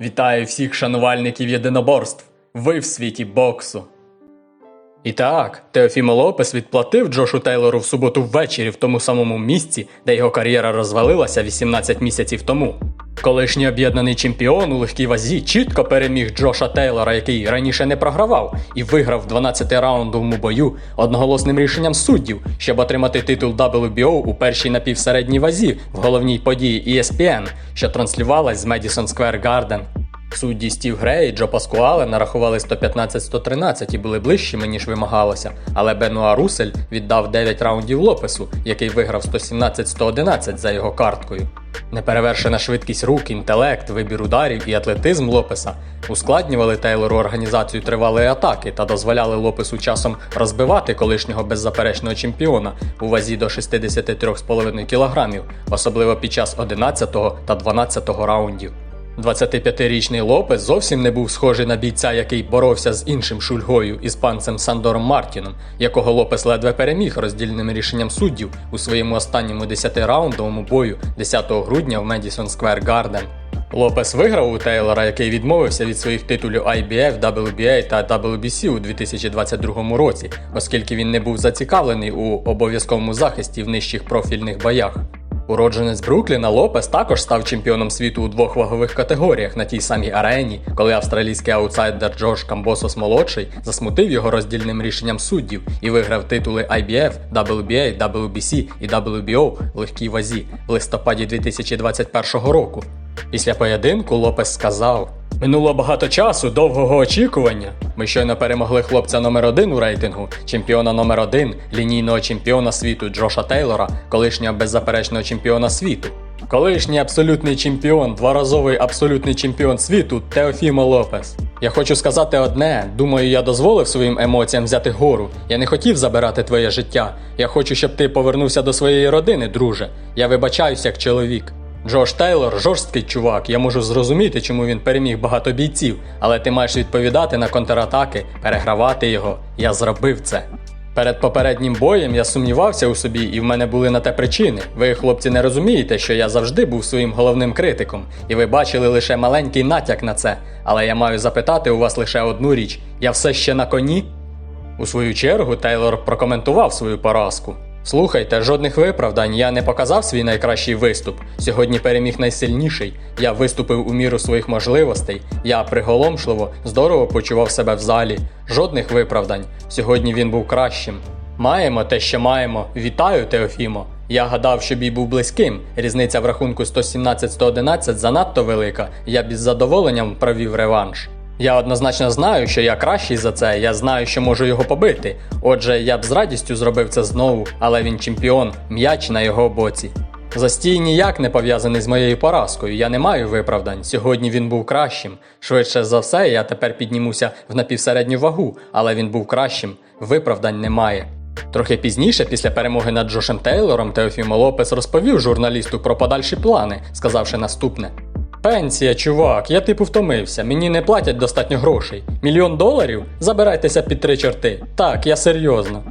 Вітаю всіх шанувальників єдиноборств. Ви в світі боксу. І так, Теофімо Лопес відплатив Джошу Тейлору в суботу ввечері в тому самому місці, де його кар'єра розвалилася 18 місяців тому. Колишній об'єднаний чемпіон у легкій вазі чітко переміг Джоша Тейлора, який раніше не програвав, і виграв в 12-раундовому бою одноголосним рішенням суддів, щоб отримати титул WBO у першій напівсередній вазі в головній події ESPN, що транслювалась з Madison Square Garden. Судді Стів Грей і Джо Паскуале нарахували 115-113 і були ближчими, ніж вимагалося, але Бенуа Русель віддав 9 раундів Лопесу, який виграв 117-111 за його карткою. Неперевершена швидкість рук, інтелект, вибір ударів і атлетизм Лопеса ускладнювали Тейлору організацію тривалої атаки та дозволяли Лопесу часом розбивати колишнього беззаперечного чемпіона у вазі до 63,5 кг, особливо під час 11 та 12 раундів. 25-річний Лопес зовсім не був схожий на бійця, який боровся з іншим шульгою іспанцем Сандором Мартіном, якого Лопес ледве переміг роздільним рішенням суддів у своєму останньому 10-раундовому бою 10 грудня в Медісон Сквер Гарден. Лопес виграв у Тейлора, який відмовився від своїх титулів IBF, WBA та WBC у 2022 році, оскільки він не був зацікавлений у обов'язковому захисті в нижчих профільних боях. Уродженець Брукліна Лопес також став чемпіоном світу у двох вагових категоріях на тій самій арені, коли австралійський аутсайдер Джордж Камбосос молодший засмутив його роздільним рішенням суддів і виграв титули IBF, WBA, WBC і WBO в легкій вазі в листопаді 2021 року. Після поєдинку Лопес сказав: Минуло багато часу, довгого очікування. Ми щойно перемогли хлопця номер один у рейтингу, чемпіона номер один, лінійного чемпіона світу Джоша Тейлора, колишнього беззаперечного чемпіона світу. Колишній абсолютний чемпіон, дворазовий абсолютний чемпіон світу Теофімо Лопес. Я хочу сказати одне: думаю, я дозволив своїм емоціям взяти гору. Я не хотів забирати твоє життя. Я хочу, щоб ти повернувся до своєї родини, друже. Я вибачаюся як чоловік. Джош Тейлор жорсткий чувак, я можу зрозуміти, чому він переміг багато бійців, але ти маєш відповідати на контратаки, перегравати його. Я зробив це. Перед попереднім боєм я сумнівався у собі, і в мене були на те причини. Ви, хлопці, не розумієте, що я завжди був своїм головним критиком, і ви бачили лише маленький натяк на це. Але я маю запитати у вас лише одну річ: я все ще на коні? У свою чергу Тейлор прокоментував свою поразку. Слухайте, жодних виправдань, я не показав свій найкращий виступ. Сьогодні переміг найсильніший. Я виступив у міру своїх можливостей. Я приголомшливо, здорово почував себе в залі. Жодних виправдань. Сьогодні він був кращим. Маємо те, що маємо. Вітаю, Теофімо. Я гадав, що бій був близьким. Різниця в рахунку 117-111 занадто велика. Я б із задоволенням провів реванш. Я однозначно знаю, що я кращий за це, я знаю, що можу його побити. Отже, я б з радістю зробив це знову, але він чемпіон, м'яч на його боці. Застій ніяк не пов'язаний з моєю поразкою, я не маю виправдань. Сьогодні він був кращим. Швидше за все, я тепер піднімуся в напівсередню вагу, але він був кращим. Виправдань немає. Трохи пізніше, після перемоги над Джошем Тейлором, Теофімо Лопес розповів журналісту про подальші плани, сказавши наступне. Пенсія, чувак, я типу втомився, мені не платять достатньо грошей. Мільйон доларів? Забирайтеся під три чорти. Так, я серйозно.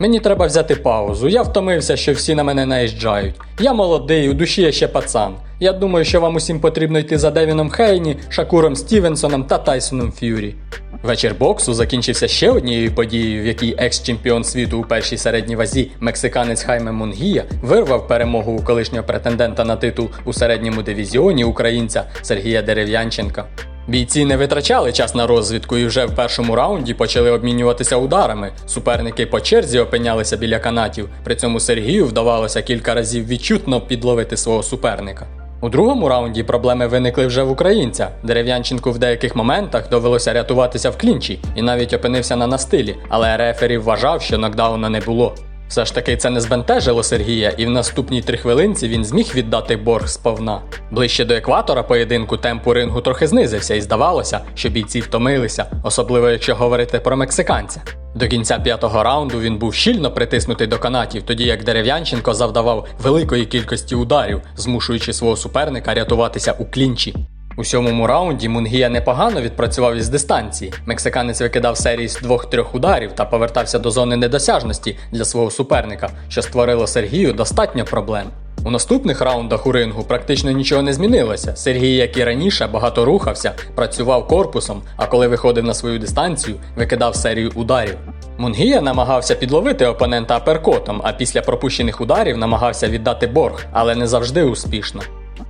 Мені треба взяти паузу. Я втомився, що всі на мене наїжджають. Я молодий, у душі я ще пацан. Я думаю, що вам усім потрібно йти за Девіном Хейні, Шакуром Стівенсоном та Тайсоном Ф'юрі. Вечір боксу закінчився ще однією подією, в якій екс-чемпіон світу у першій середній вазі мексиканець Хайме Мунгія вирвав перемогу у колишнього претендента на титул у середньому дивізіоні українця Сергія Дерев'янченка. Бійці не витрачали час на розвідку і вже в першому раунді почали обмінюватися ударами. Суперники по черзі опинялися біля канатів. При цьому Сергію вдавалося кілька разів відчутно підловити свого суперника. У другому раунді проблеми виникли вже в українця. Дерев'янченку в деяких моментах довелося рятуватися в клінчі і навіть опинився на настилі, але рефері вважав, що нокдауна не було. Все ж таки це не збентежило Сергія, і в наступній три хвилинці він зміг віддати борг сповна. Ближче до екватора поєдинку темпу рингу трохи знизився, і здавалося, що бійці втомилися, особливо якщо говорити про мексиканця. До кінця п'ятого раунду він був щільно притиснутий до канатів, тоді як Дерев'янченко завдавав великої кількості ударів, змушуючи свого суперника рятуватися у клінчі. У сьомому раунді Мунгія непогано відпрацював із дистанції. Мексиканець викидав серії з двох-трьох ударів та повертався до зони недосяжності для свого суперника, що створило Сергію достатньо проблем. У наступних раундах у рингу практично нічого не змінилося. Сергій, як і раніше, багато рухався, працював корпусом, а коли виходив на свою дистанцію, викидав серію ударів. Мунгія намагався підловити опонента аперкотом, а після пропущених ударів намагався віддати борг, але не завжди успішно.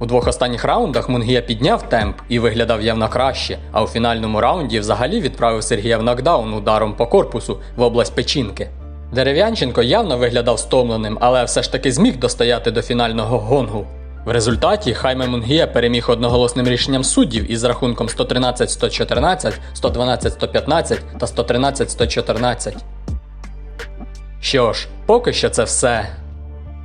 У двох останніх раундах Мунгія підняв темп і виглядав явно краще, а у фінальному раунді взагалі відправив Сергія в нокдаун ударом по корпусу в область печінки. Дерев'янченко явно виглядав стомленим, але все ж таки зміг достояти до фінального гонгу. В результаті Хайме Мунгія переміг одноголосним рішенням суддів із рахунком 113-114, 112-115 та 113-114. Що ж, поки що це все.